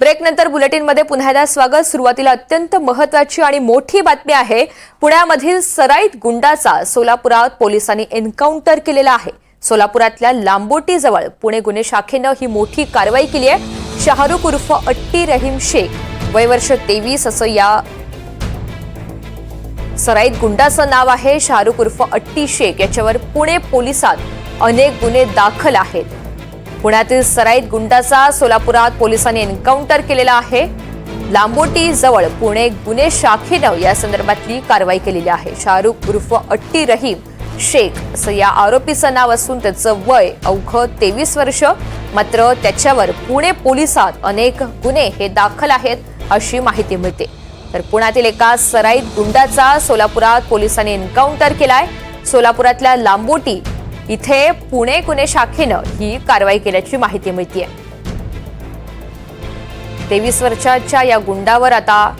Break नंतर बुलेटिनमध्ये पुन्हा एकदा स्वागत. सुरुवातीला अत्यंत महत्वाची आणि मोठी बातमी आहे पुण्यामधील सराईत गुंडाचा सोलापुरात पोलिसांनी एन्काउंटर केलेला आहे. सोलापुरातल्या लांबोटी जवळ पुणे गुन्हे शाखेनं ही मोठी कारवाई केली आहे. शाहरुख उर्फ अट्टी रहीम शेख वय वर्ष तेवीस असं या सराईत गुंडाचं नाव आहे. शाहरुख उर्फ अट्टी शेख याच्यावर पुणे पोलिसात अनेक गुन्हे दाखल आहेत. पुण्यातील सराईत गुंडाचा सोलापुरात पोलिसांनी एन्काउंटर केलेला आहे. लांबोटी जवळ पुणे गुन्हे शाखेनं या संदर्भातली कारवाई केलेली आहे. शाहरुख उर्फ अट्टी रहीम शेख असं या आरोपीचं नाव असून त्याचं वय अवघं तेवीस वर्ष. मात्र त्याच्यावर पुणे पोलिसात अनेक गुन्हे हे दाखल आहेत अशी माहिती मिळते. तर पुण्यातील एका सराईत गुंडाचा सोलापुरात पोलिसांनी एन्काउंटर केलाय. सोलापुरातल्या लांबोटी इथे पुणे गुन्हे शाखेनं ही कारवाई केल्याची माहिती मिळतीये. तेवीस वर्षाच्या या गुंडावर आता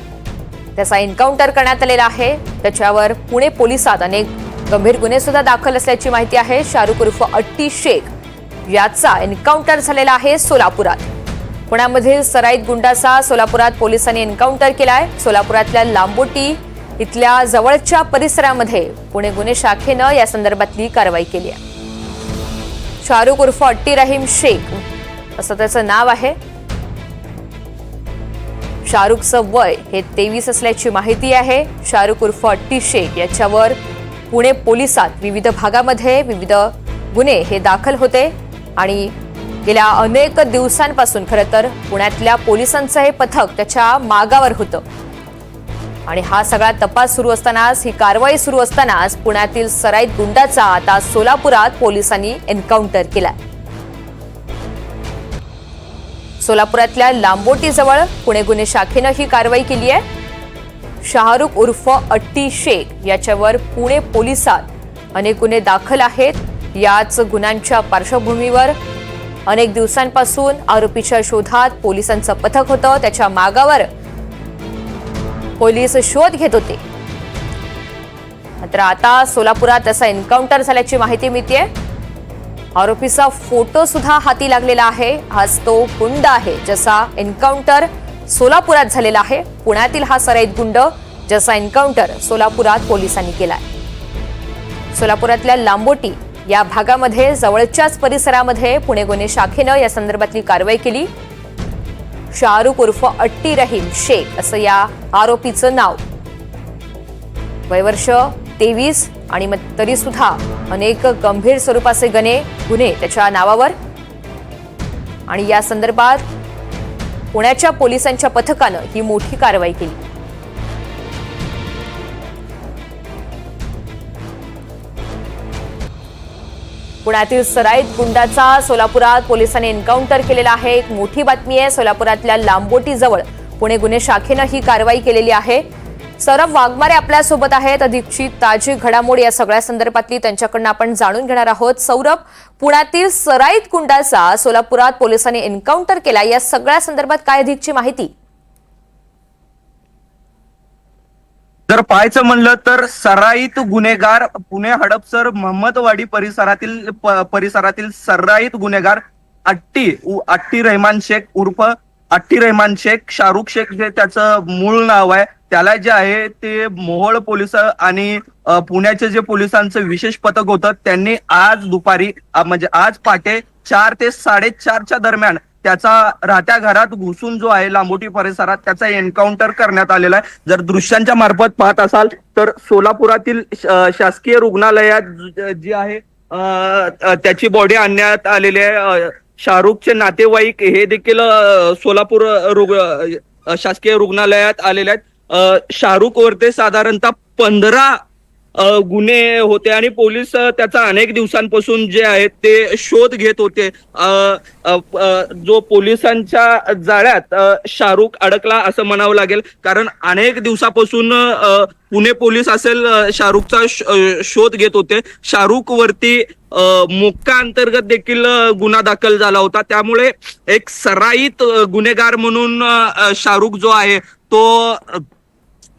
त्याचा एन्काउंटर करण्यात आलेला आहे. त्याच्यावर पुणे पोलिसात अनेक गंभीर गुन्हे सुद्धा दाखल असल्याची माहिती आहे. शाहरुख उर्फ अट्टी शेख याचा एन्काउंटर झालेला आहे सोलापुरात. पुण्यामधील सराईत गुंडाचा सोलापुरात पोलिसांनी एन्काउंटर केलाय. सोलापुरातल्या लांबोटी इथल्या जवळच्या परिसरामध्ये पुणे गुन्हे शाखेनं या संदर्भातली कारवाई केली आहे. शाहरुख उर्फ अट्टी रहीम शेख असं त्याचं नाव आहे. शाहरुखचं वय हे तेवीस असल्याची माहिती आहे. शाहरुख उर्फ अट्टी शेख याच्यावर पुणे पोलिसात विविध भागामध्ये विविध गुन्हे हे दाखल होते आणि गेल्या अनेक दिवसांपासून खरं तर पुण्यातल्या पोलिसांचं हे पथक त्याच्या मागावर होतं. आणि हा सगळा तपास सुरू असतानाच ही कारवाई सुरू असतानाच पुण्यातील सराईत गुंडाचा आता सोलापुरात पोलिसांनी एन्काउंटर केला सोलापुरातल्या लांबोटीजवळ पुणे गुन्हे शाखेनं ही कारवाई केली आहे. शाहरुख उर्फ अट्टी शेख याच्यावर पुणे पोलिसात अनेक गुन्हे दाखल आहेत. याच गुन्ह्यांच्या पार्श्वभूमीवर अनेक दिवसांपासून आरोपीच्या शोधात पोलिसांचं पथक होतं. त्याच्या मागावर पोलीस शोध घेत होते. मात्र आता सोलापुरात असा एन्काउंटर झाल्याची माहिती मिळते आरोपीचा फोटो सुद्धा हाती लागलेला आहे. हाच तो गुंड आहे ज्याचा एन्काउंटर सोलापुरात झालेला आहे. पुण्यातील हा सराईत गुंड ज्याचा एन्काउंटर सोलापुरात पोलिसांनी केलाय. सोलापुरातल्या लांबोटी या भागामध्ये जवळच्याच परिसरामध्ये पुणे गुन्हे शाखेनं या संदर्भातली कारवाई केली. शाहरुख उर्फ अट्टी रहीम शेख असं या आरोपीचं नाव. वयवर्ष तेवीस आणि मग तरी सुद्धा अनेक गंभीर स्वरूपाचे गणे गुन्हे त्याच्या नावावर. आणि या संदर्भात पुण्याच्या पोलिसांच्या पथकानं ही मोठी कारवाई केली. पुण्यातील सराईत गुंडाचा सोलापुरात पोलिसांनी एन्काउंटर केलेला आहे. एक मोठी बातमी आहे सोलापुरातल्या लांबोटीजवळ पुणे गुन्हे शाखेनं ही कारवाई केलेली आहे. सौरभ वाघमारे आपल्यासोबत आहेत. अधिकची ताजी घडामोड या सगळ्या संदर्भातली त्यांच्याकडनं आपण जाणून घेणार आहोत. सौरभ पुण्यातील सराईत गुंडाचा सोलापुरात पोलिसांनी एन्काउंटर केला. या सगळ्या संदर्भात काय अधिकची माहिती? जर पाहायचं म्हणलं तर सराईत गुन्हेगार पुणे हडपसर महम्मदवाडी परिसरातील परिसरातील सराईत गुन्हेगार अट्टी अट्टी रहमान शेख उर्फ अट्टी रहमान शेख शाहरुख शेख जे त्याचं मूळ नाव आहे त्याला जे आहे ते मोहोळ पोलीस आणि पुण्याचे जे पोलिसांचं विशेष पथक होतं त्यांनी आज दुपारी म्हणजे आज पहाटे चार ते साडेचारच्या दरम्यान त्याचा राहत्या घरात घुसून जो आहे लांबोटी परिसरात त्याचा एन्काउंटर करण्यात आलेला आहे. जर दृश्यांच्या मार्फत पाहत असाल तर सोलापुरातील शासकीय रुग्णालयात जी आहे त्याची बॉडी आणण्यात आलेली आहे. शाहरुखचे नातेवाईक हे देखील सोलापूर रुग शासकीय रुग्णालयात आलेले आहेत. शाहरुख वरते साधारणतः पंधरा गुन्हे होते आणि पोलीस त्याचा अनेक दिवसांपासून जे आहेत ते शोध घेत होते. जो पोलिसांच्या जाळ्यात शाहरुख अडकला असं म्हणावं लागेल. कारण अनेक दिवसापासून पुणे पोलीस असेल शाहरुखचा शोध घेत होते. शाहरुख वरती मोक्का अंतर्गत देखील गुन्हा दाखल झाला होता. त्यामुळे एक सराईत गुन्हेगार म्हणून शाहरुख जो आहे तो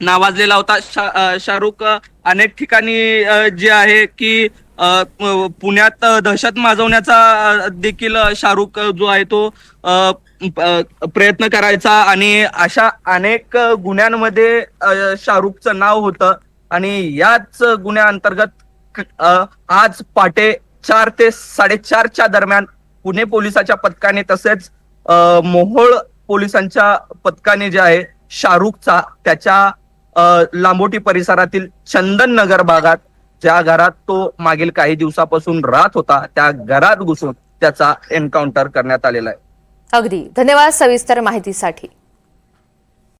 नावाजलेला होता. शा- शाहरुख अनेक ठिकाणी जे आहे की पुण्यात दहशत माजवण्याचा देखील शाहरुख जो आहे तो प्रयत्न करायचा आणि अशा अनेक गुन्ह्यांमध्ये शाहरुखचं नाव होतं. आणि याच गुन्ह्याअंतर्गत आज पहाटे चार ते साडेचारच्या दरम्यान पुणे पोलिसाच्या पथकाने तसेच मोहोळ पोलिसांच्या पथकाने जे आहे शाहरुखचा त्याच्या लांबोटी परिसरातील चंदन नगर भागात ज्या घरात तो मागील काही दिवसापासून राहत होता त्या घरात घुसून त्याचा एन्काउंटर करण्यात आलेला आहे. अगदी. धन्यवाद सविस्तर माहितीसाठी.